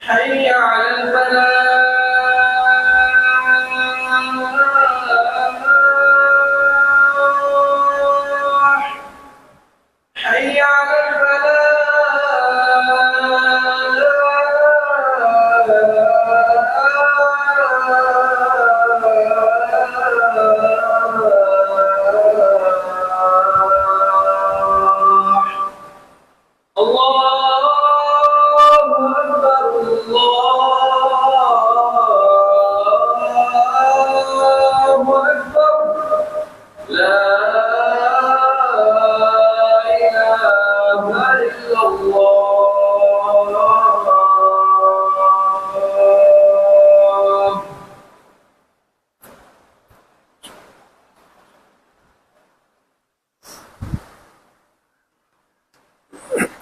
حي على الفلاح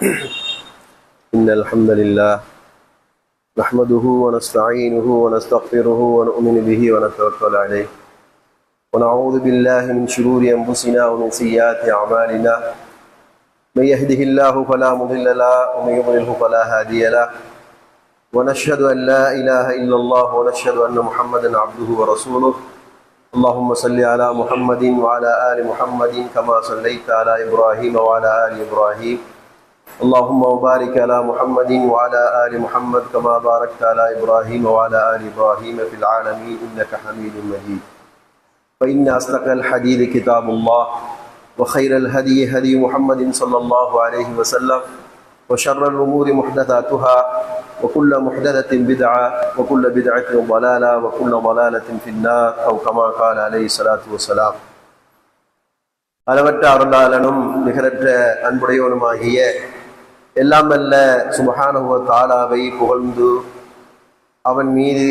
إن الحمد لله نحمده ونستعينه ونستغفره ونؤمن به ونتوكل عليه. ونعوذ بالله من شرور أنفسنا ومن سيئات أعمالنا. من يهده الله فلا مضل له ومن يضلله فلا هادي له. ونشهد أن لا إله إلا الله ونشهد أن محمدا عبده ورسوله. اللهم صل على محمد وعلى آل محمد كما صليت على إبراهيم وعلى آل إبراهيم. اللهم وبارك على محمد وعلى آل محمد كما باركت على إبراهيم وعلى آل إبراهيم في العالمين إنك حميد مجيد فإن أصدق الحديث كتاب الله وخير الهدي هدي محمد صلى الله عليه وسلم وشر الأمور محدثاتها وكل محدثة بدعة وكل بدعة ضلالة وكل ضلالة في النار أو كما قال عليه الصلاة والسلام அளவற்ற அருளாளனும் நிகரற்ற அன்புடையவனுமாகிய எல்லாம் அல்ல சுபஹானுவ தாலாவை புகழ்ந்து அவன் மீது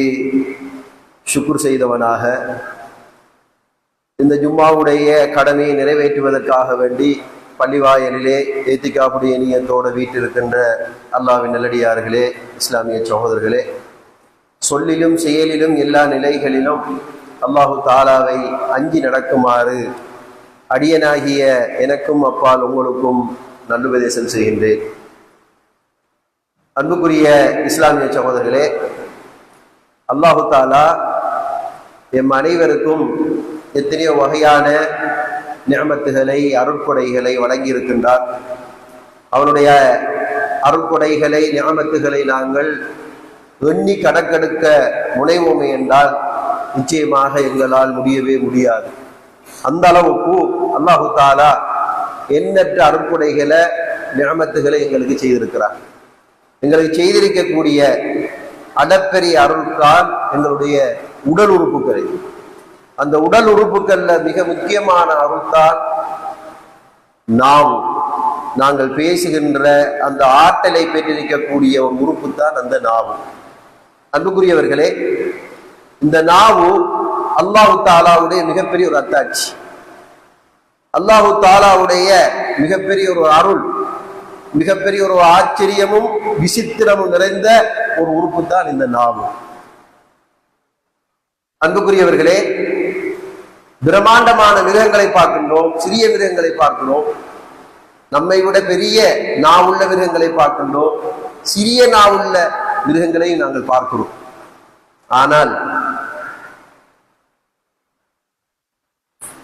சுக்குர் செய்தவனாக இந்த ஜும்மாவுடைய கடமையை நிறைவேற்றுவதற்காக வேண்டி பள்ளிவாயலிலே ஏத்திக்காப்புடைய நீயத்தோடு வீட்டிருக்கின்ற அல்லாவின் நல்லடியார்களே இஸ்லாமிய சகோதரர்களே சொல்லிலும் செயலிலும் எல்லா நிலைகளிலும் அல்லாஹு தாலாவை அஞ்சி நடக்குமாறு அடியனாகிய எனக்கும் அப்பால் உங்களுக்கும் நல்லுபதேசம் செய்கின்றேன். அன்புக்குரிய இஸ்லாமிய சகோதரர்களே அல்லாஹு தாலா எம் அனைவருக்கும் எத்தனையோ வகையான நியமத்துகளை அருட்கொடைகளை வழங்கியிருக்கின்றார். அவனுடைய அருட்கொடைகளை நியமத்துகளை நாங்கள் எண்ணி கணக்கெடுக்க முனைவோமே என்றால் நிச்சயமாக எங்களால் முடியவே முடியாது. அந்த அளவுக்கு அல்லாஹு தாலா எண்ணற்ற அருட்கொடைகளை நியமத்துகளை எங்களுக்கு செய்திருக்கிறார். எங்களுக்கு செய்திருக்கக்கூடிய அடப்பெரிய அருள்கால் எங்களுடைய உடல் உறுப்புகளை அந்த உடல் உறுப்புகள்ல மிக முக்கியமான அருள்தான் நாம் நாங்கள் பேசுகின்ற அந்த ஆற்றலை பெற்றிருக்கக்கூடிய ஒரு உறுப்பு தான் அந்த நாவு. அன்புக்குரியவர்களே இந்த நாவு அல்லாஹு தாலாவுடைய மிகப்பெரிய ஒரு அத்தாட்சி. அல்லாஹு தாலாவுடைய மிகப்பெரிய ஒரு அருள். மிகப்பெரிய ஒரு ஆச்சரியமும் விசித்திரமும் நிறைந்த ஒரு உறுப்பு தான் இந்த நாவு. அன்புக்குரியவர்களே பிரம்மாண்டமான மிருகங்களை பார்க்கின்றோம் சிறிய மிருகங்களை பார்க்கிறோம். நம்மை விட பெரிய நாவுள்ள மிருகங்களை பார்க்கின்றோம். சிறிய நாவுள்ள மிருகங்களையும் நாங்கள் பார்க்கிறோம். ஆனால்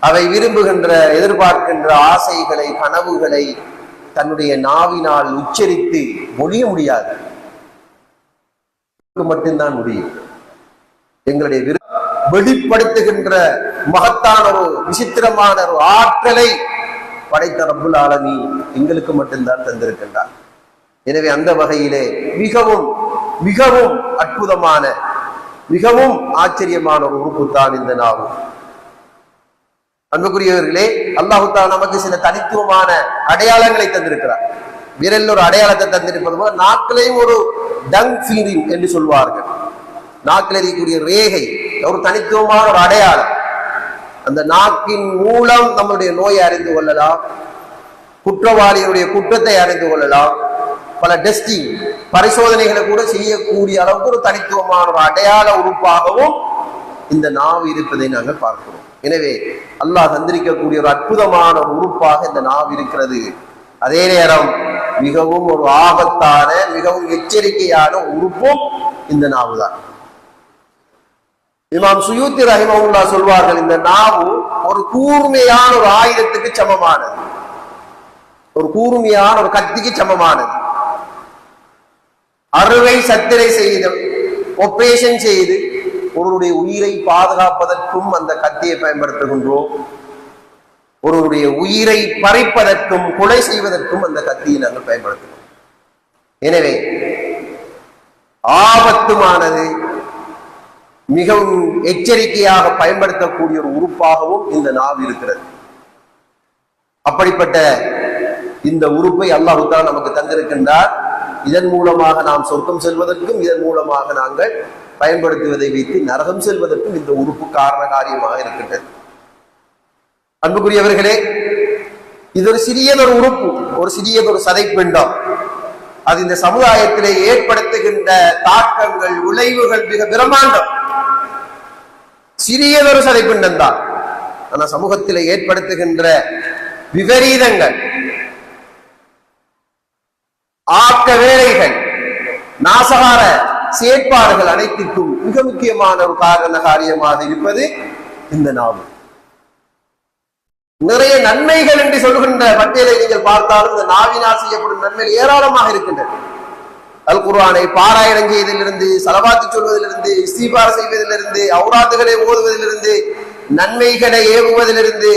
அவை விரும்புகின்ற எதிர்பார்க்கின்ற ஆசைகளை கனவுகளை தன்னுடைய நாவினால் உச்சரித்து மொழிய முடியாது. மட்டும்தான் முடியும். எங்களுடைய விரு- வெளிப்படுத்துகின்ற மகத்தான ஒரு விசித்திரமான ஒரு ஆற்றலை படைத்த ரப்புல் ஆலமி எங்களுக்கு மட்டும்தான் தந்திருக்கின்றார். எனவே அந்த வகையிலே மிகவும் மிகவும் அற்புதமான மிகவும் ஆச்சரியமான ஒரு உறுப்பு தான் இந்த நாவும் அன்புக்குரியவர்களே அல்லாஹுத்தா நமக்கு சில தனித்துவமான அடையாளங்களை தந்திருக்கிறார். விரல் ஒரு அடையாளத்தை தந்திருப்பது போல நாக்கிலையும் ஒரு டங் ஃபீலிங் என்று சொல்வார்கள். நாக்கில் இருக்கக்கூடிய ரேகை ஒரு தனித்துவமான ஒரு அடையாளம். அந்த நாக்கின் மூலம் நம்முடைய நோயை அறிந்து கொள்ளலாம் குற்றவாளிகளுடைய குற்றத்தை அறிந்து கொள்ளலாம். பல டெஸ்டிங் பரிசோதனைகளை கூட செய்யக்கூடிய அளவுக்கு ஒரு தனித்துவமான ஒரு அடையாள உறுப்பாகவும் இந்த நாவு இருப்பதை நாங்கள் பார்க்கிறோம். எனவே அல்லாஹ் தந்திரிக்கக்கூடிய ஒரு அற்புதமான ஒரு உறுப்பாக இந்த நாவு இருக்கிறது. அதே நேரம் மிகவும் ஒரு ஆபத்தான மிகவும் எச்சரிக்கையான உறுப்பும் இந்த நாவு தான் இமாம் சுயூத்தி ரஹிமவுல்லா சொல்வார்கள் இந்த நாவு ஒரு கூர்மையான ஒரு ஆயுதத்துக்கு சமமானது. ஒரு கூர்மையான ஒரு கத்திக்கு சமமானது. அறுவை சத்திரை செய்து ஒப்பரேஷன் செய்து ஒருவருடைய உயிரை பாதுகாப்பதற்கும் அந்த கத்தியை பயன்படுத்துகின்றோம். ஒருவருடைய உயிரை பறிப்பதற்கும் கொலை செய்வதற்கும் அந்த கத்தியை நாங்கள் பயன்படுத்துகிறோம். எனவே ஆபத்துமானது மிகவும் எச்சரிக்கையாக பயன்படுத்தக்கூடிய ஒரு உறுப்பாகவும் இந்த நாவு இருக்கிறது. அப்படிப்பட்ட இந்த உறுப்பை அல்லாஹுதான் நமக்கு தந்திருக்கின்றார். இதன் மூலமாக நாம் சொர்க்கம் செல்வதற்கும் இதன் மூலமாக நாங்கள் பயன்படுத்துவதை வைத்து நரகம் செல்வதற்கும் இந்த உறுப்பு காரண காரியமாக இருக்கின்றது. அன்புக்குரியவர்களே இது ஒரு சிறியதொரு உறுப்பு ஒரு சிறியதொரு சதைப்பிண்டம். அது இந்த சமுதாயத்திலே ஏற்படுத்துகின்ற தாக்கங்கள் விளைவுகள் மிக பிரமாண்டம் சிறியதொரு சதைப்பிண்டம் தான். ஆனா சமூகத்திலே ஏற்படுத்துகின்ற விபரீதங்கள் ஆக்க வேலைகள் நாசகார செயற்பாடுகள் அனைத்திற்கும் மிக முக்கியமான ஒரு காரண காரியமாக இருப்பது இந்த நாவு. நிறைய நன்மைகள் என்று சொல்கின்ற பட்டியலை நீங்கள் பார்த்தாலும் இந்த நாவினால் செய்யப்படும் நன்மைகள் ஏராளமாக இருக்கின்றன. அல் குர்ஆனை பாராயணம் செய்வதிலிருந்து சலவாத்து சொல்வதிலிருந்து இஸ்திபார் செய்வதிலிருந்து அவுராத்துகளை ஓதுவதிலிருந்து நன்மைகளை ஏவுவதிலிருந்து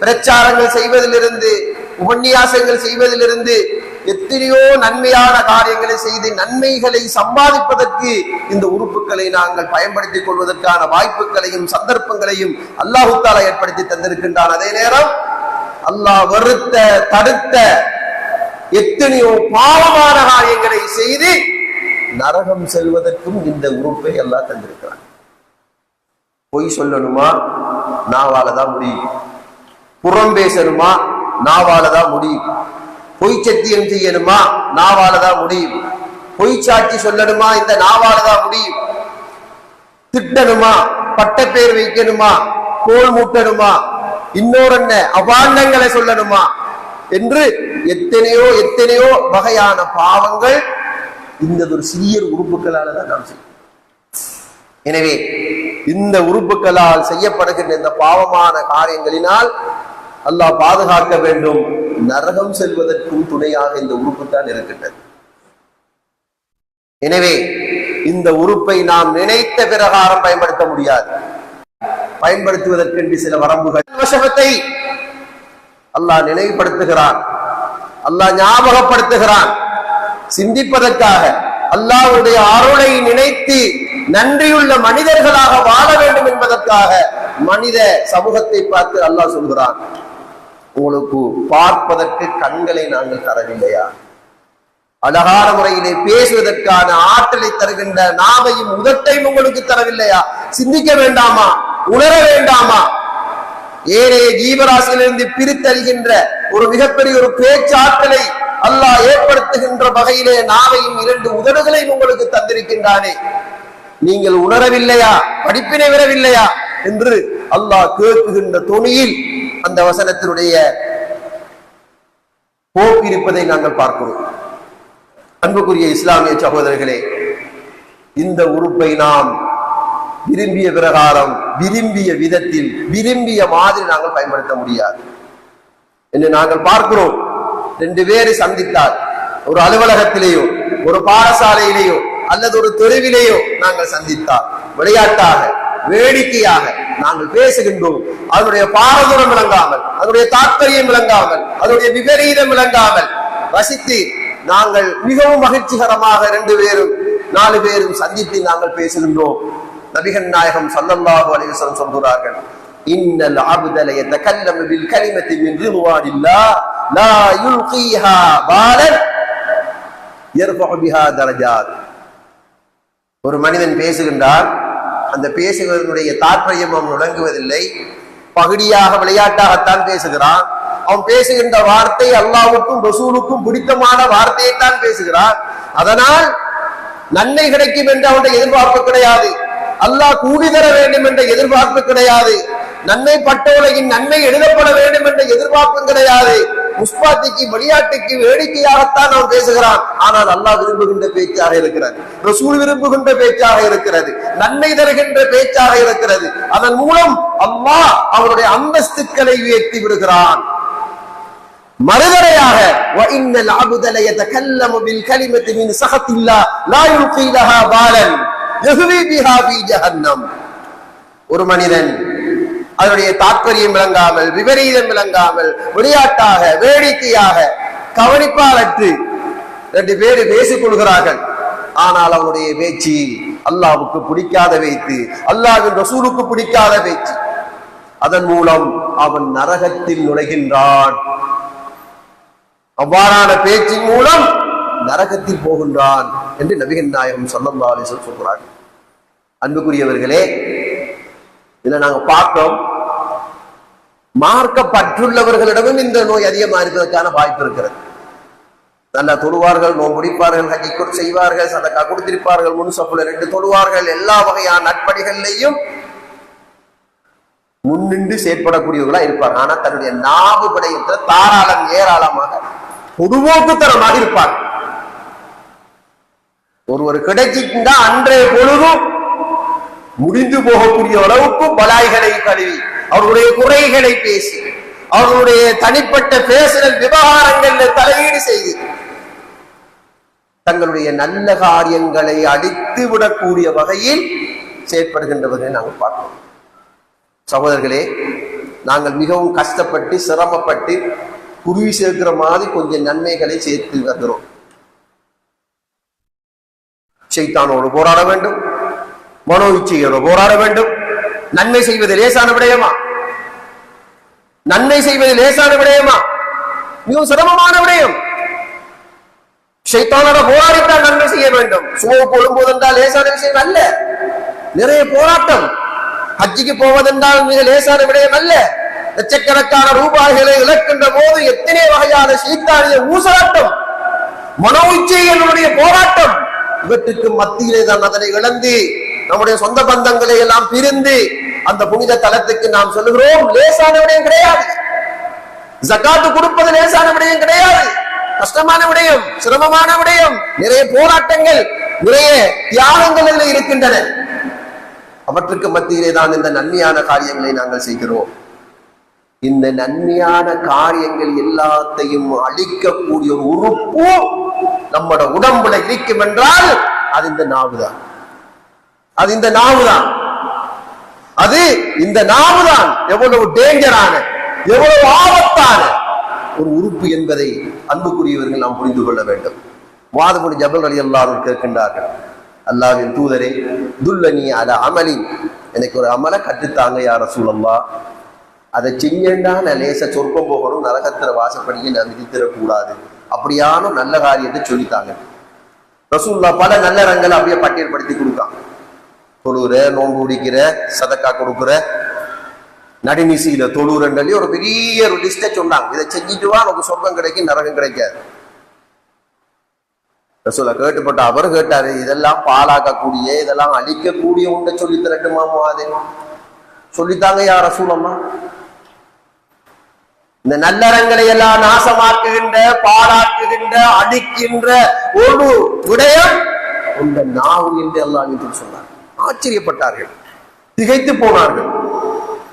பிரச்சாரங்கள் செய்வதிலிருந்து உபன்யாசங்கள் செய்வதிலிருந்து எத்தனையோ நன்மையான காரியங்களை செய்து நன்மைகளை சம்பாதிப்பதற்கு இந்த உறுப்புகளை நாங்கள் பயன்படுத்திக் கொள்வதற்கான வாய்ப்புகளையும் சந்தர்ப்பங்களையும் அல்லாஹுத்தாலா ஏற்படுத்தி தந்திருக்கின்றான். அதே நேரம் அல்லாஹ் வெறுத்த தடுத்த எத்தனையோ பாவமான காரியங்களை செய்து நரகம் செல்வதற்கும் இந்த உறுப்பை எல்லாம் தந்திருக்கிறான். பொய் சொல்லணுமா? நாவால தான் முடியும். புறம் பேசணுமா? நாவால தான் முடியும். பொய் சத்தியம் செய்யணுமா? நாவாலதான் முடியும். பொய் சாட்சி சொல்லணுமா? இந்த நாவாலதான் முடியும். திட்டணுமா? பட்டப்பேர் வைக்கணுமா? கோல் மூட்டணுமா? இன்னொரு என்ன அபாண்டங்களை சொல்லணுமா? என்று எத்தனையோ எத்தனையோ வகையான பாவங்கள் இந்த ஒரு சிறிய உறுப்புகளால தான் நாம் செய்யும் எனவே இந்த உறுப்புகளால் செய்யப்படுகின்ற இந்த பாவமான காரியங்களினால் அல்லாஹ் பாதுகாக்க வேண்டும். நரகம் செல்வதற்கும் துணையாக இந்த உறுப்பு தான் இருக்கின்றது. எனவே இந்த உறுப்பை நாம் நினைத்த பிரகாரம் பயன்படுத்த முடியாது. பயன்படுத்துவதற்கென்று சில வரம்புகள் வசகத்தை அல்லாஹ் நினைவுபடுத்துகிறான். அல்லாஹ் ஞாபகப்படுத்துகிறான். சிந்திப்பதற்காக அல்லாஹுடைய அருளை நினைத்து நன்றியுள்ள மனிதர்களாக வாழ வேண்டும் என்பதற்காக மனித சமூகத்தை பார்த்து அல்லாஹ் சொல்கிறான். உங்களுக்கு பார்ப்பதற்கு கண்களை நாங்கள் தரவில்லையா? அழகான முறையிலே பேசுவதற்கான ஆற்றலை தருகின்ற நாவையும் உதட்டையும் உங்களுக்கு தரவில்லையா? சிந்திக்க வேண்டாமா? உணர வேண்டாமா? ஏனைய ஜீவராசியிலிருந்து பிரித்தறிகின்ற ஒரு மிகப்பெரிய ஒரு பேச்சாற்றலை அல்லாஹ் ஏற்படுத்துகின்ற வகையிலே நாவையும் இரண்டு உதடுகளையும் உங்களுக்கு தந்திருக்கின்றானே. நீங்கள் உணரவில்லையா? படிப்பினை விரவில்லையா? என்று அல்லாஹ் கேட்குகின்ற துணியில் அந்த வசனத்தினுடைய போக்கு இருப்பதை நாங்கள் பார்க்கிறோம். அன்புக்குரிய இஸ்லாமிய சகோதரர்களே இந்த உறுப்பை நாம் விரும்பிய பிரகாரம் விரும்பிய விதத்தில் விரும்பிய மாதிரி நாங்கள் பயன்படுத்த முடியாது. என்று நாங்கள் பார்க்கிறோம். ரெண்டு பேரை சந்தித்தால் ஒரு அலுவலகத்திலேயோ ஒரு பாடசாலையிலேயோ அல்லது ஒரு தெருவிலேயோ நாங்கள் சந்தித்தால் விளையாட்டாக வேடிக்கையாக நாங்கள் பேசுகின்றோம். அதனுடைய பாரதூரம் விளங்காமல் அதனுடைய தாற்பயம் விளங்காமல் அதனுடைய விபரீதம் விளங்காமல் வசித்து நாங்கள் மிகவும் மகிழ்ச்சிகரமாக ரெண்டு பேரும் நாலு பேரும் சந்தித்து நாங்கள் பேசுகின்றோம். நபிகன் நாயகம் சல்லல்லாஹு அலிவசனம் சொல்கிறார்கள் இன்னல் அபுதல எந்த கல்லம் வில் கலிமத்தி மின் ரிதுவானில்லா லா யுல்கிஹா பாலன் எர்பஹு தரஜாத். ஒரு மனிதன் பேசுகின்றார் அந்த பேசுவதனுடைய தாற்பயம் அவன் விளங்குவதில்லை. பகுதியாக விளையாட்டாகத்தான் பேசுகிறான். அவன் பேசுகின்ற வார்த்தை அல்லாவுக்கும் ரசூலுக்கும் பிடித்தமான வார்த்தையைத்தான் பேசுகிறான். அதனால் நன்மை கிடைக்கும் என்று அவனுடைய எதிர்பார்ப்பு கிடையாது. அல்லாஹ் கூடி தர வேண்டும் என்ற எதிர்பார்ப்பு கிடையாது. நன்மை பட்டோலையின் நன்மை எழுதப்பட வேண்டும் என்ற எதிர்பார்ப்பும் கிடையாது. முஸ்பாத்திக்கு விளையாட்டுக்கு வேடிக்கையாகத்தான் அவன் பேசுகிறான் ஆனால் அல்லாஹ் விரும்புகின்ற பேச்சாக இருக்கிறது ரசூல் விரும்புகின்ற பேச்சாக இருக்கிறது நன்மை தருகின்ற பேச்சாக இருக்கிறது அதன் மூலம் அல்லாஹ் அவருடைய அந்தஸ்துக்களை உயர்த்தி விடுகிறான் மறுதலையாக وَإِنَّ الْعَبْدَ لَيَتَكَلَّمُ بِالْكَلِمَةِ مِنْ سَخَطِ اللَّهِ لَا يُلْقِي لَهَا بَالًا يَهْوِي بِهَا فِي جَهَنَّمَ ஒரு மனிதன் அதனுடைய தாற்பயம் விளங்காமல் விபரீதம் விளங்காமல் விளையாட்டாக வேடிக்கையாக கவனிப்பாலற்று ரெண்டு பேரு பேசிக் கொள்கிறார்கள். ஆனால் அவனுடைய பேச்சு அல்லாவுக்கு பிடிக்காத வைத்து அல்லாவின் ரசூலுக்கு பிடிக்காத பேச்சு. அதன் மூலம் அவன் நரகத்தில் நுழைகின்றான். அவ்வாறான பேச்சின் மூலம் நரகத்தில் போகின்றான் என்று நபிகள் நாயகம் சொல்லல்லா அலிசல் சொல்கிறார்கள். அன்புக்குரியவர்களே இதுல நாங்க பார்த்தோம் மார்க்கப்பற்றுள்ளவர்களிடமும் இந்த நோய் அதிகமா இருப்பதற்கான வாய்ப்பு இருக்கிறது. நல்ல தொழுவார்கள் நோன்புடிப்பார்கள் கொடு செய்வார்கள் சதக்கா கொடுத்திருப்பார்கள் முன்சப்புல ரெண்டு தொழுவார்கள் எல்லா வகையான நட்பணிகள்லையும் முன்னின்று செயற்படக்கூடியவர்களா இருப்பார். ஆனா தன்னுடைய நாவு படையத்துல தாராளம் ஏராளமாக பொதுவோக்குத்தனமாக இருப்பார். ஒருவர் கிடைச்சிட்டு அன்றைய பொழுதும் முடிந்து போகக்கூடிய அளவுக்கு பலாய்களை கழுவி அவர்களுடைய குறைகளை பேசி அவர்களுடைய தனிப்பட்ட பேசுதல் விவகாரங்கள்ல தலையீடு செய்து தங்களுடைய நல்ல காரியங்களை அடித்து விடக்கூடிய வகையில் செயற்படுகின்றவர்களை நாங்கள் பார்க்கிறோம். சகோதரர்களே நாங்கள் மிகவும் கஷ்டப்பட்டு சிரமப்பட்டு குருவி சேர்க்கிற மாதிரி கொஞ்சம் நன்மைகளை சேர்த்து வருகிறோம். செய்தானோடு போராட வேண்டும். மனோ இச்சையோடு போராட வேண்டும். நன்மை செய்வது லேசான விடயமா? நன்மை செய்வது லேசான விடயமா? மிகவும் சிரமமான விடயம். சைத்தானோட போராடித்தான் நன்மை செய்ய வேண்டும். சுமவு கொள்ளும்போது என்றால் லேசான விஷயம் அல்ல. நிறைய போராட்டம். ஹஜ்ஜிக்கு போவதென்றால் மிக லேசான விடயம் அல்ல. லட்சக்கணக்கான ரூபாய்களை இழக்கின்ற போது எத்தனை வகையான சீத்தானிய ஊசலாட்டம்? மனோ இச்சைகளுடைய போராட்டம். இவற்றுக்கு மத்தியிலே தான் அதனை இழந்து நம்முடைய சொந்த பந்தங்களை எல்லாம் பிரிந்து அந்த புனித தலத்துக்கு நாம் சொல்லுகிறோம் லேசான விடயம் கிடையாது. ஜக்காத்து கொடுப்பது லேசான விடயம் கிடையாது. கஷ்டமான விடயம் சிரமமான விடயம் நிறைய போராட்டங்கள் நிறைய தியாகங்கள் அதில் இருக்கின்றன. அவற்றுக்கு மத்தியிலே தான் இந்த நன்மையான காரியங்களை நாங்கள் செய்கிறோம். இந்த நன்மையான காரியங்கள் எல்லாத்தையும் அழிக்கக்கூடிய ஒரு உறுப்பு நம்மட உடம்புல இருக்கும் என்றால் அது இந்த நாவுதான். அது இந்த நாவுதான். அது இந்த நாவுதான். எவ்வளவு டேஞ்சரான எவ்வளவு ஆபத்தான ஒரு உறுப்பு என்பதை அன்புக்குரியவர்கள் நாம் புரிந்து கொள்ள வேண்டும். மாதமுடி ஜபல் அலி எல்லாரும் கேட்கின்றார்கள் அல்லாவின் தூதரே துல்லனி அல அமலின். எனக்கு ஒரு அமலை கற்றுத்தாங்க யார சூழல்லா அதை செஞ்சேண்டா நான் லேச சொற்பம் போகணும் நரகத்திர வாசப்படியை நான் விதித்திடக்கூடாது அப்படியான நல்ல காரியத்தை சொல்லித்தாங்க. ரசூல்லா பல நல்ல ரங்களை அப்படியே பட்டியல்படுத்தி கொடுத்தான். தொழுகிற நோன்பு குடிக்கிற சதக்கா கொடுக்குற நடுநிசையில தொழுறன்றி ஒரு பெரிய ஒரு லிஸ்டை சொன்னாங்க. இதை செஞ்சுட்டு வா உனக்கு சொர்க்கம் கிடைக்கும் நரகம் கிடைக்காது. ரசூல கேட்டுப்பட்ட அவர் கேட்டாரு இதெல்லாம் பாலாக்கக்கூடிய இதெல்லாம் அழிக்கக்கூடிய உண்டை சொல்லி திரட்டுமா மாதே சொல்லித்தாங்க யார் ரசூலம்மா. இந்த நல்லறங்களை எல்லாம் நாசமாக்குகின்ற பாழாக்குகின்ற அடிக்கின்ற ஒரு விடயம் உங்க நாவு என்று எல்லாம் சொன்னார். ஆச்சரியப்பட்டார்கள். திகைத்து போனார்கள்.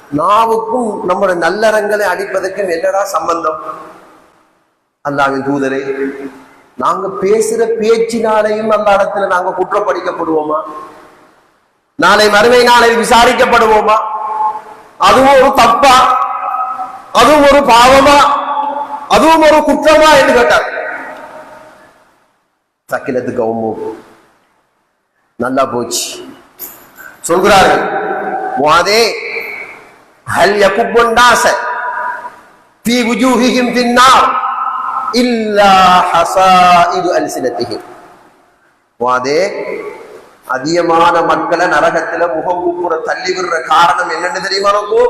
நாவுக்கும் நம்முடைய நல்லறங்களை அடிப்பதற்கும் என்னடா சம்பந்தம்? அல்லாவின் தூதரே நாங்க பேசுற பேச்சினாலையும் அந்த இடத்துல நாங்க குற்றப்படிக்கப்படுவோமா? நாளை மறுமை நாளை விசாரிக்கப்படுவோமா? அதுவும் ஒரு தப்பா? அதுவும் ஒரு பாவமா? அதுவும் ஒரு குற்றமா என்று கேட்டார். சக்கிலத்து கவுமு நல்லா போச்சு. சொல்கிறார்கள். முவாதே ஹல் யகுப்புண்டாச பி உஜூஹிஹிம் பின்னார் இல்லா ஹசாயிது அல்சினத்திஹிம். முவாதே அதிகமான மக்களை நரகத்துல கூற தள்ளி விடுற காரணம் என்னன்னு தெரியுமா நமக்கு?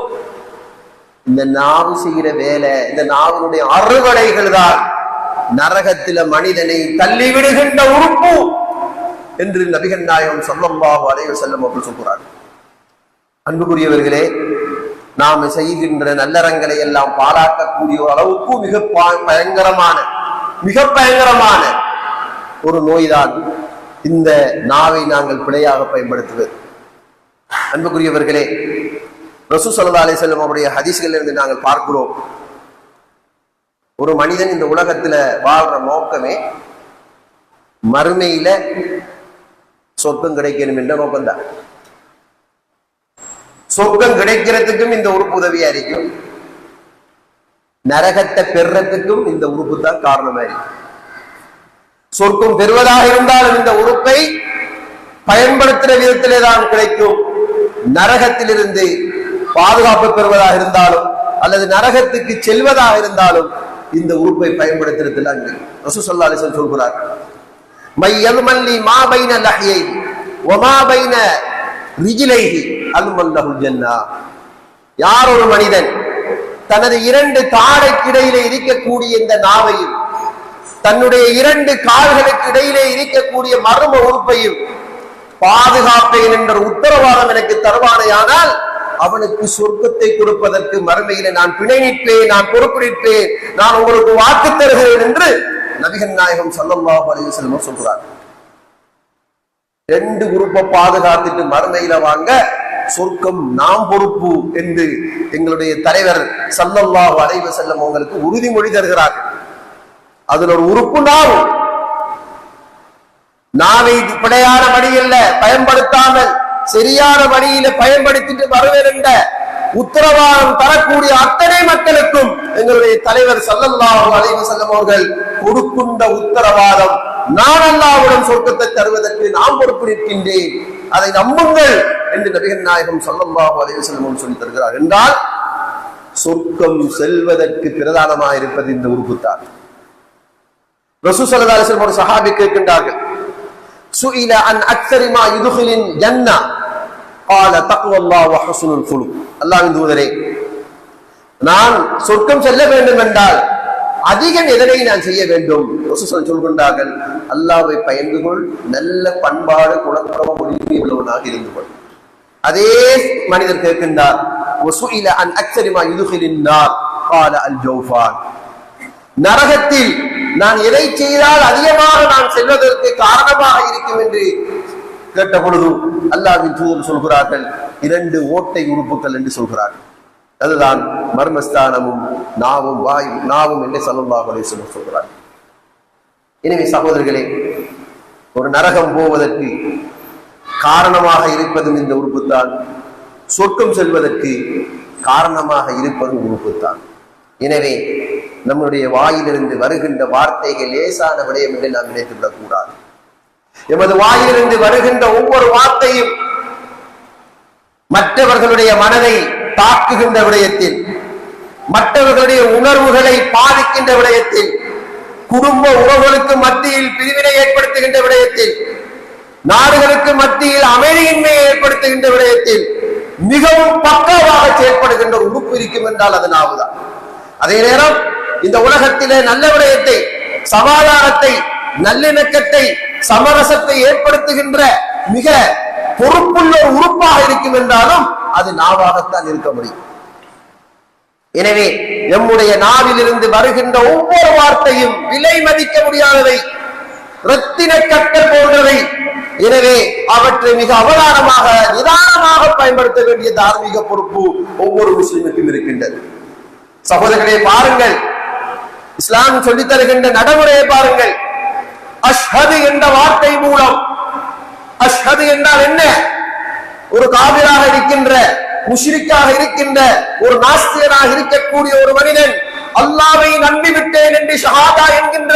இந்த நாவு செய்கிற வேலை இந்த நாவனுடைய அறுவடைகள் தான் நரகத்தில மனிதனை தள்ளிவிடுகின்ற உறுப்பு. என்று நபிகள் நாயகம் சொல்லம்பாவு அலைவர் செல்லும் அவர்கள் சொல்கிறார் அன்புக்குரியவர்களே நாம் செய்கின்ற நல்லறங்களை எல்லாம் பாராட்டக்கூடிய ஒரு அளவுக்கு மிக பயங்கரமான மிக பயங்கரமான ஒரு நோய்தான் இந்த நாவை நாங்கள் பிழையாக பயன்படுத்துவது. அன்புக்குரியவர்களே ரசூ சல்லா அலி செல்லம் அவருடைய ஹதீஸ்களில் இருந்து நாங்கள் பார்க்கிறோம். ஒரு மனிதன் இந்த உலகத்துல வாழ்ற நோக்கமே மறுமையில சொர்க்கம் கிடைக்கணும் என்ற நோக்கம்தான். சொர்க்கம் கிடைக்கிறதுக்கும் இந்த உறுப்பு உதவியா இருக்கும் நரகத்தை பெறுறதுக்கும் இந்த உறுப்பு தான் காரணமா இருக்கும் சொர்க்கம் பெறுவதாக இருந்தாலும் இந்த உறுப்பை பயன்படுத்துற விதத்திலே தான் கிடைக்கும். நரகத்திலிருந்து பாதுகாப்பு பெறுவதாக இருந்தாலும் அல்லது நரகத்துக்கு செல்வதாக இருந்தாலும் இந்த உறுப்பை பயன்படுத்துறதுல அங்கு ரசூ ஸல்லல்லாஹு அலைஹி சொல்கிறார். யார் ஒரு மனிதன் தனது இரண்டு தாடைக்கிடையிலே இருக்கக்கூடிய இந்த நாவையும் தன்னுடைய இரண்டு கால்களுக்கு இடையிலே இருக்கக்கூடிய மர்ம உறுப்பையும் பாதுகாப்பேன் என்ற உத்தரவாதம் எனக்கு தருவானையானால் அவனுக்கு சொர்க்கத்தை கொடுப்பதற்கு மறுமையில நான் பிணை நிற்பேன் நான் பொறுப்பெடுப்பேன் நான் உங்களுக்கு வாக்கு தருகிறேன் என்று நபிகள் நாயகம் ஸல்லல்லாஹு அலைஹி செல்வம் சொல்றார் ரெண்டு குரூப்பை பாதுகாத்துட்டு மறுமையில வாங்க சொர்க்கம் நாம் பொறுப்பு என்று எங்களுடைய தலைவர் சல்லல்லா அலைஹி செல்லம் உங்களுக்கு உறுதிமொழி தருகிறார் அதுல ஒரு உறுப்பு நாவும் நாவை பிழையான வழியில் பயன்படுத்தாமல் சரியான வழியில பயன்படுத்திட்டு வருவேன் என்ற உத்தரவாதம் தரக்கூடிய அத்தனை மக்களுக்கும் எங்களுடைய தலைவர் சல்லல்லாஹு அலைஹி வஸல்லம் அவர்கள் கொடுக்கின்ற உத்தரவாதம். நான் அல்லாஹ்வுடன் சொர்க்கத்தை தருவதற்கு நான் பொறுப்பு நிற்கின்றேன். அதை நம்புங்கள் என்று நபிகள் நாயகம் சல்லல்லாஹு அலைஹி வஸல்லம் சொல்லி தருகிறார். என்றால் சொர்க்கம் செல்வதற்கு பிரதானமாக இருப்பது இந்த உறுப்புத்தான் ரசூ சல்லா அலிஸ்லம் ஒரு சஹாபி கேட்கின்றார்கள் சுயில அன் அக்சரிமா யுதுகிலின் ஜன்னா? கால தக்குவல்லா வஹசுனுல் குழு அல்லாவின் தூதரே நான் சொர்க்கம் செல்ல வேண்டும் என்றால் அதிகம் எதனை நான் செய்ய வேண்டும். சொல்கின்றார்கள் அல்லாவை பயந்து கொள் நல்ல பண்பாடு குளப்பரவ முடிவு உள்ளவனாக இருந்து கொள் அதே மனிதர் கேட்கின்றார் அன் அச்சரிமா இதுகிலின்னார் கால அல் ஜோஃபான் நரகத்தில் நான் எதை செய்தால் அதிகமாக நான் செல்வதற்கு காரணமாக இருக்கும் என்று கேட்ட பொழுது அல்லாஹ்வின் தூதர் சொல்கிறார்கள் இரண்டு ஓட்டை உறுப்புகள் என்று சொல்கிறார்கள். அதுதான் மர்மஸ்தானமும் நாவும் வாய் நாவும் என்று சல்லல்லாஹு அலைஹி சொல்கிறார் எனவே சகோதரர்களே ஒரு நரகம் போவதற்கு காரணமாக இருப்பதும் இந்த உறுப்புத்தான் சொர்க்கம் செல்வதற்கு காரணமாக இருப்பதும் உறுப்பு தான் எனவே நம்முடைய வாயிலிருந்து வருகின்ற வார்த்தைகள் லேசான விடயம் என்று நாம் நினைத்து விடக்கூடாது எமது வாயிலிருந்து வருகின்ற ஒவ்வொரு வார்த்தையும் மற்றவர்களுடைய மனதை தாக்குகின்ற விடயத்தில் மற்றவர்களுடைய உணர்வுகளை பாதிக்கின்ற விடயத்தில் குடும்ப உறவுகளுக்கு மத்தியில் பிரிவினை ஏற்படுத்துகின்ற விடயத்தில் நாடுகளுக்கு மத்தியில் அமைதியின்மையை ஏற்படுத்துகின்ற விடயத்தில் மிகவும் பக்காவாக செயல்படுகின்ற உறுப்பு இருக்கும் என்றால் அது நாவுதான். அதே நேரம் இந்த உலகத்திலே நல்ல விடயத்தை சமாதானத்தை நல்லிணக்கத்தை சமரசத்தை ஏற்படுத்துகின்ற மிக பொறுப்புள்ள ஒரு உறுப்பாக இருக்கும் என்றாலும் அது நாவாகத்தான் இருக்க முடியும். எனவே நம்முடைய நாவிலிருந்து வருகின்ற ஒவ்வொரு வார்த்தையும் விலை மதிக்க முடியாதவை ரத்தின கற்கள் போன்றவை எனவே அவற்றை மிக அவதானமாக நிதானமாக பயன்படுத்த வேண்டிய தார்மீக பொறுப்பு ஒவ்வொரு முஸ்லிமுக்கும் இருக்கின்றது. சகோதரர்களே பாருங்கள். இஸ்லாம் சொல்லித் தருகின்ற நடைமுறையை பாருங்கள். அஷ்ஹது என்ற வார்த்தை மூலம். அஷ்ஹது என்றால் என்ன? ஒரு காவிராக இருக்கின்ற முஷ்ரிக்காக இருக்கின்ற ஒரு நாஸ்தியராக இருக்கக்கூடிய ஒரு மனிதன் அல்லாவை நம்பி விட்டேன் என்று ஷஹாதா என்கின்ற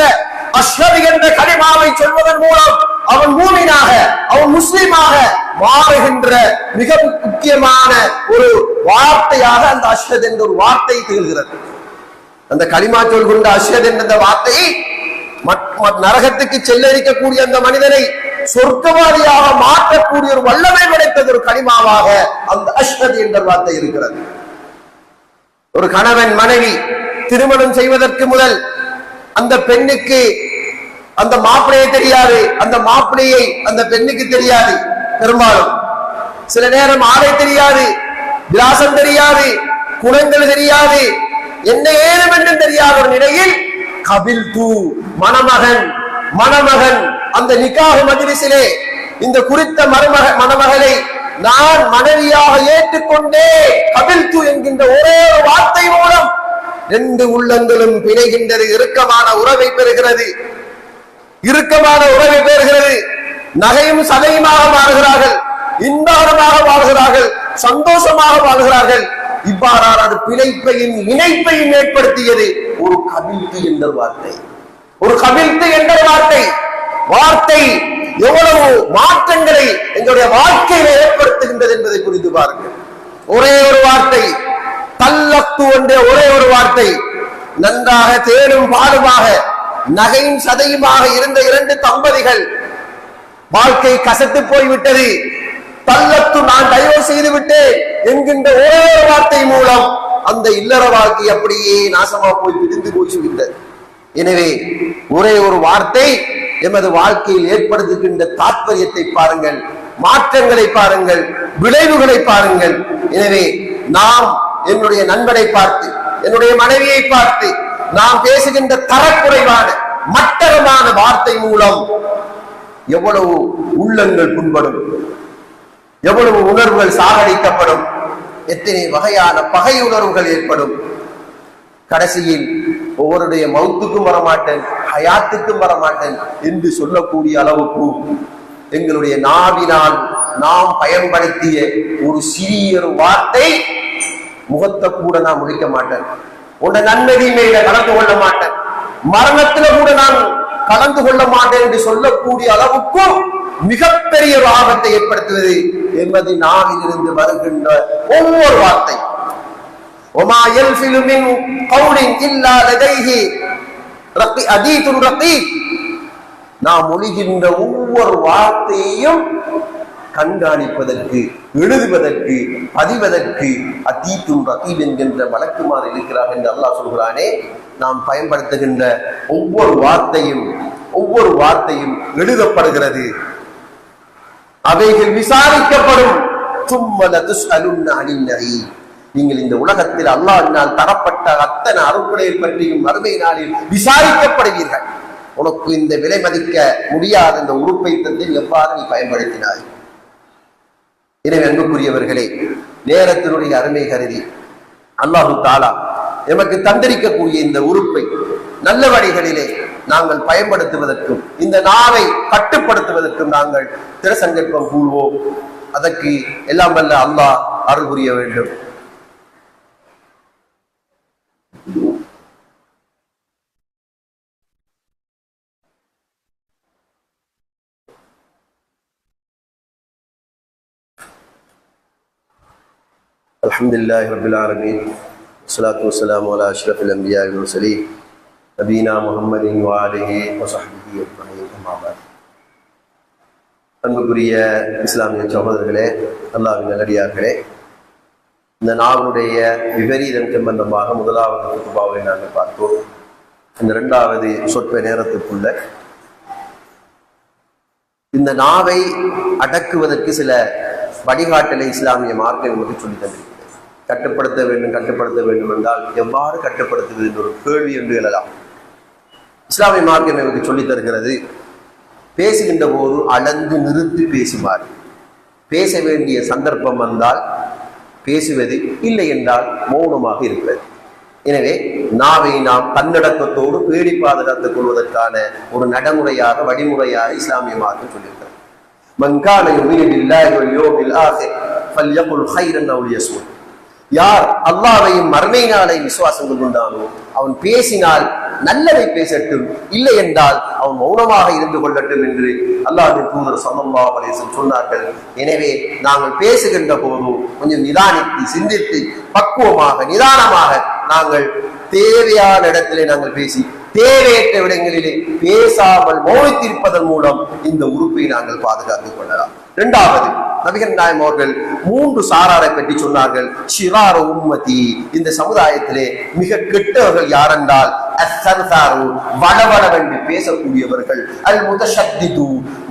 அஷ்ஹது என்ற கலிமாவை சொல்வதன் மூலம் அவன் மூமினாக அவன் முஸ்லீமாக மாறுகின்ற மிக முக்கியமான ஒரு வார்த்தையாக அந்த அஷ்ஹத் என்ற ஒரு வார்த்தை திகழ்கிறது. அந்த களிமா சொல்கின்ற அஷ்ஹத் என்ற வார்த்தையை நரகத்துக்கு செல்லரிக்கக்கூடிய அந்த மனிதனை சொர்க்கவாதியாக மாற்றக்கூடிய ஒரு வல்லமை படைத்தது ஒரு கனிமாவாக அந்த அஷ்ஹத் என்ற வார்த்தை இருக்கிறது. ஒரு கணவன் மனைவி திருமணம் செய்வதற்கு முதல் அந்த பெண்ணுக்கு அந்த மாப்பிளையை தெரியாது அந்த மாப்பிளையை அந்த பெண்ணுக்கு தெரியாது பெரும்பாலும். சில நேரம் ஆடை தெரியாது விலாசம் தெரியாது குணங்கள் தெரியாது என்ன ஏதும் என்றும் தெரியாத ஒரு நிலையில் கபில் தூ மணமகன் மணமகன். அந்த நிக்காக மஜ்லிஸிலே இந்த குறித்த மருமக மணமகளை நான் மனைவியாக ஏற்றுக்கொண்டே கபில் தூ என்கின்ற ஒரே ஒரு வார்த்தை மூலம் ரெண்டு உள்ளங்களும் பிணைகின்றது. இறுக்கமான உறவை பெறுகிறது. இறுக்கமான உறவை பெறுகிறது. நகையும் சதையுமாக மாறுகிறார்கள். இன்பகரமாக வாழ்கிறார்கள். சந்தோஷமாக வாழ்கிறார்கள். இவ்வாறான அது பிழைப்பையும் இணைப்பையும் ஏற்படுத்தியது ஒரு கவிழ்த்து என்ற வார்த்தை. ஒரு கவிழ்த்து என்ற வார்த்தை. வார்த்தை எவ்வளவு மாற்றங்களை எங்களுடைய வாழ்க்கையில ஏற்படுத்துகின்றது என்பதை புரிந்து பாருங்கள். ஒரே ஒரு வார்த்தை. தல்லத்து என்ற ஒரே ஒரு வார்த்தை. நன்றாக தேனும் பாலுமாக நகையும் சதையுமாக இருந்த இரண்டு தம்பதிகள் வாழ்க்கை கசத்து போய்விட்டது. தள்ளத்து நான் தயவு செய்து விட்டேன் என்கின்ற ஒரே வார்த்தை மூலம் அந்த இல்லற வாழ்க்கை அப்படியே நாசமா போய் விழுந்து போய்விட்டது. எனவே ஒரே ஒரு வார்த்தை எமது வாழ்க்கையில் ஏற்படுத்துகின்ற தாற்பயத்தை பாருங்கள் மாற்றங்களை பாருங்கள் விளைவுகளை பாருங்கள். எனவே நாம் என்னுடைய நண்பனை பார்த்து என்னுடைய மனைவியை பார்த்து நாம் பேசுகின்ற தரக்குறைவான மட்டரமான வார்த்தை மூலம் எவ்வளவு உள்ளங்கள் புண்படும். எவ்வளவு உணர்வுகள் சாகடிக்கப்படும். எத்தனை வகையான பகை உணர்வுகள் ஏற்படும். கடைசியில் ஒவ்வொருடைய மௌத்துக்கும் வரமாட்டேன் ஹயாத்துக்கும் வரமாட்டேன் என்று சொல்லக்கூடிய அளவுக்கு எங்களுடைய நாவினால் நாம் பயன்படுத்திய ஒரு சிறிய ஒரு வார்த்தை முகத்தை கூட நான் முடிக்க மாட்டேன். உன்னை நன்மதி மேல கலந்து கொள்ள மாட்டேன். மரணத்துல கூட நான் கலந்து கொள்ள மாட்டேன் என்று சொல்லக்கூடிய அளவுக்கும் மிகப்பெரிய ஒரு ஆபத்தை ஏற்படுத்துவது என்பது நாவிலிருந்து வருகின்ற ஒவ்வொரு வார்த்தை. ஒமா யல்ஃபிலு மின் கௌலின் இல்லா லதைஹி ரக்கி அதீதுன் நாம் ஒழிகின்ற ஒவ்வொரு வார்த்தையையும் கண்காணிப்பதற்கு எழுதுவதற்கு பதிவதற்கு அதீத்தும் ரத்தீப் என்கின்ற வழக்குமாறு இருக்கிறார் என்று அல்லாஹ் சொல்கிறானே நாம் பயன்படுத்துகின்ற ஒவ்வொரு வார்த்தையும் ஒவ்வொரு வார்த்தையும் எழுதப்படுகிறது. அவைகள் விசாரிக்கப்படும். நீங்கள் இந்த உலகத்தில் அல்லாஹினால் தரப்பட்ட அத்தனை அருட்களை பற்றியும் மறுமை நாளில் விசாரிக்கப்படுவீர்கள். உனக்கு இந்த விலை மதிக்க முடியாத இந்த உறுப்பை தந்து எவ்வாறு நீ பயன்படுத்தினாய்? எனவே அன்புக்குரியவர்களே நேரத்தினுடைய அருமை கருதி அல்லாஹு தாலா எமக்கு தந்திருக்கக்கூடிய இந்த உறுப்பை நல்ல வழிகளிலே நாங்கள் பயன்படுத்துவதற்கும் இந்த நாவை கட்டுப்படுத்துவதற்கும் நாங்கள் திருசங்கல்பம் கூறுவோம் அதற்கு எல்லாம் வல்ல அல்லாஹ் அருள் புரிய வேண்டும் الحمد لله رب العالمين والصلاة والسلام على أشرف الأنبياء والمرسلين நபீனா முகம்மதின் வாலிஹி வசஹி அன்புக்குரிய இஸ்லாமிய சகோதரர்களே அல்லாவின் நல்லடியார்களே இந்த நாவலுடைய விபரீதம் சம்பந்தமாக முதலாவது குத்துபாவை நாங்கள் பார்த்தோம். இந்த இரண்டாவது சொற்ப நேரத்துக்குள்ள. இந்த நாவை அடக்குவதற்கு சில வழிகாட்டலை இஸ்லாமிய மார்க்கம் நமக்கு சொல்லி தந்திருக்கிறது. கட்டுப்படுத்த வேண்டும் கட்டுப்படுத்த வேண்டும் என்றால் எவ்வாறு கட்டுப்படுத்துவது என்ற ஒரு கேள்வி என்று எழலாம். இஸ்லாமிய மார்க்கம் நமக்கு சொல்லித் தருகிறது. பேசுகின்ற போது அளந்து நிறுத்தி பேசுமாறு பேச வேண்டிய சந்தர்ப்பம் வந்தால் பேசுவது இல்லை என்றால் மௌனமாக இருப்பது. எனவே நாவை நாம் தன்னடக்கத்தோடு பேடி பாதுகாத்துக் கொள்வதற்கான ஒரு நடைமுறையாக வழிமுறையாக இஸ்லாமிய மார்க்கம் சொல்லியிருக்கிறது. மங்கான யார் அல்லாவையும் மறுமை விசுவாசங்கள் விசுவாசம் கொண்டானோ அவன் பேசினால் நல்லதை பேசட்டும். இல்லை என்றால் அவன் மௌனமாக இருந்து கொள்ளட்டும் என்று அல்லாஹ் தூதர் ஸல்லல்லாஹு அலைஹி சொன்னார்கள். எனவே நாங்கள் பேசுகின்ற போது கொஞ்சம் நிதானித்து சிந்தித்து பக்குவமாக நிதானமாக நாங்கள் தேவையான இடத்திலே நாங்கள் பேசி தேவையற்ற இடங்களிலே பேசாமல் மௌனித்திருப்பதன் மூலம் இந்த உறுப்பை நாங்கள் பாதுகாத்துக் கொள்ளலாம். இரண்டாவது நபிகள் நாயம் அவர்கள் மூன்று சாராரை பற்றி சொன்னார்கள். ஷிரார உம்மதி இந்த சமுதாயத்திலே மிக கெட்டவர்கள் யாரென்றால் வடவடவென்று பேசக்கூடியவர்கள். அல் முதஷத்திது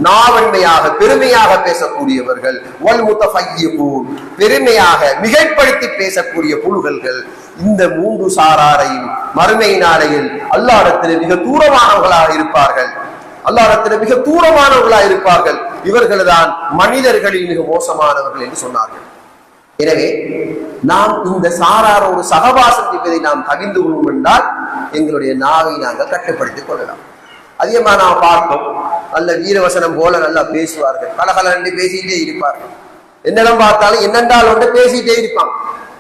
நாவன்மையாக பெருமையாக பேசக்கூடியவர்கள். வல் முத்தஃபையிபு பெருமையாக மிகைப்படுத்தி பேசக்கூடிய புழுகல்கள். இந்த மூன்று சாராரையும் மறுமை நாளையில் அல்லாடத்திலே மிக தூரமானவர்களாக இருப்பார்கள். அல்லாஹ்விடத்தில் மிக தூரமானவர்களா இருப்பார்கள். இவர்கள் தான் மனிதர்களில் மிக மோசமானவர்கள் என்று சொன்னார்கள். எனவே நாம் இந்த சாராரோடு சகவாசம் செய்வதை நாம் கவிழ்ந்து கொள்வோம் என்றால் எங்களுடைய நாவை நாங்கள் கட்டுப்படுத்திக் கொள்ளலாம். அதிகமா நாம் பார்ப்போம். நல்ல வீரவசனம் போல நல்லா பேசுவார்கள். கலகல ரெண்டு பேசிக்கிட்டே இருப்பார்கள். என்னெல்லாம் பார்த்தாலும் என்னென்றால் ஒன்று பேசிட்டே இருப்பாங்க.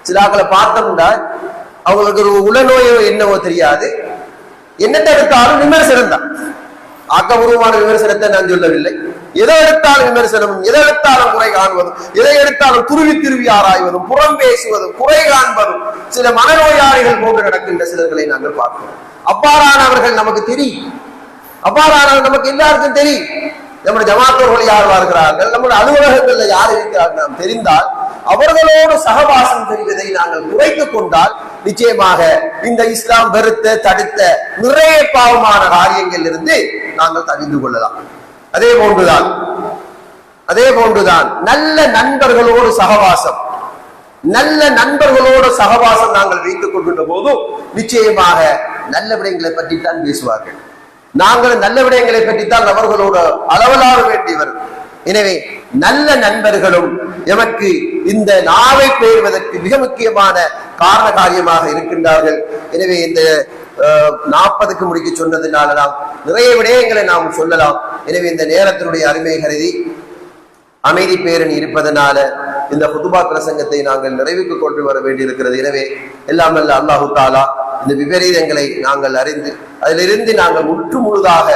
சிலாக்களை பார்த்தோம்னா அவங்களுக்கு ஒரு உளநோயோ என்னவோ தெரியாது. என்னத்தை எடுத்தாலும் விமர்சனம் தான். ஆக்கபூர்வமான விமர்சனத்தை நான் சொல்லவில்லை. எதை எடுத்தாலும் விமர்சனம் எதை எடுத்தாலும் குறை காண்பதும் எதை எடுத்தாலும் துருவி திருவி ஆராய்வதும் புறம் பேசுவதும் குறை காண்பதும் சில மனநோயாளிகள் போன்று நடக்கின்ற சிலர்களை நாங்கள் பார்க்கிறோம். அவ்வாறானவர்கள் நமக்கு தெரியும். அவ்வாறானவர்கள் நமக்கு எல்லாருக்கும் தெரியும். நம்முடைய ஜமாத்தோர்கள் யார் வருகிறார்கள் நம்முடைய அலுவலகங்கள்ல யார் இருக்கிறார்கள் நாம் தெரிந்தால் அவர்களோடு சகவாசம் தெரிவதை நாங்கள் குறைத்து கொண்டால் நிச்சயமாக இந்த இஸ்லாம் வெறுத்த தடுத்த நிறைய பாவமான காரியங்கள் இருந்து நாங்கள் தவிந்து கொள்ளலாம். அதே போன்றுதான் அதே போன்றுதான் நல்ல நண்பர்களோடு சகவாசம் நல்ல நண்பர்களோடு சகவாசம் நாங்கள் வைத்துக் கொள்கின்ற போதும் நிச்சயமாக நல்ல விடயங்களை பற்றித்தான் பேசுவார்கள். நாங்களும் நல்ல விடயங்களை பற்றித்தான் அவர்களோடு அளவலாக வேண்டியவர். எனவே நல்ல நண்பர்களும் எமக்கு இந்த நாவை பெறுவதற்கு மிக முக்கியமான காரண காரியமாக இருக்கின்றார்கள். எனவே இந்த நாற்பதுக்கு முடிக்க சொன்னதுனால நாம் நிறைய விடயங்களை நாம் சொல்லலாம். எனவே இந்த நேரத்தினுடைய அருமை கருதி அமைதி பேரணி இருப்பதனால இந்த புதுபா பிரசங்கத்தை நாங்கள் நிறைவுக்கு கொண்டு வர வேண்டியிருக்கிறது. எனவே எல்லாம் அல்ல அல்லாஹு தாலா இந்த விபரீதங்களை நாங்கள் அறிந்து அதிலிருந்து நாங்கள் முற்று முழுதாக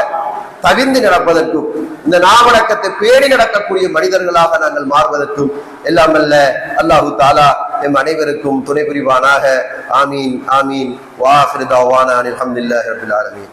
தவிர்ந்து நடப்பதற்கும் இந்த நாவடக்கத்தை பேணி நடக்கக்கூடிய மனிதர்களாக நாங்கள் மாறுவதற்கும் எல்லாம் அல்ல அல்லாஹு தாலா எம் அனைவருக்கும் துணை புரிவானாக. ஆமீன் ஆமீன். வாஹிருதாவான அலமதுல்லாஹி ரபில் ஆலமீன்.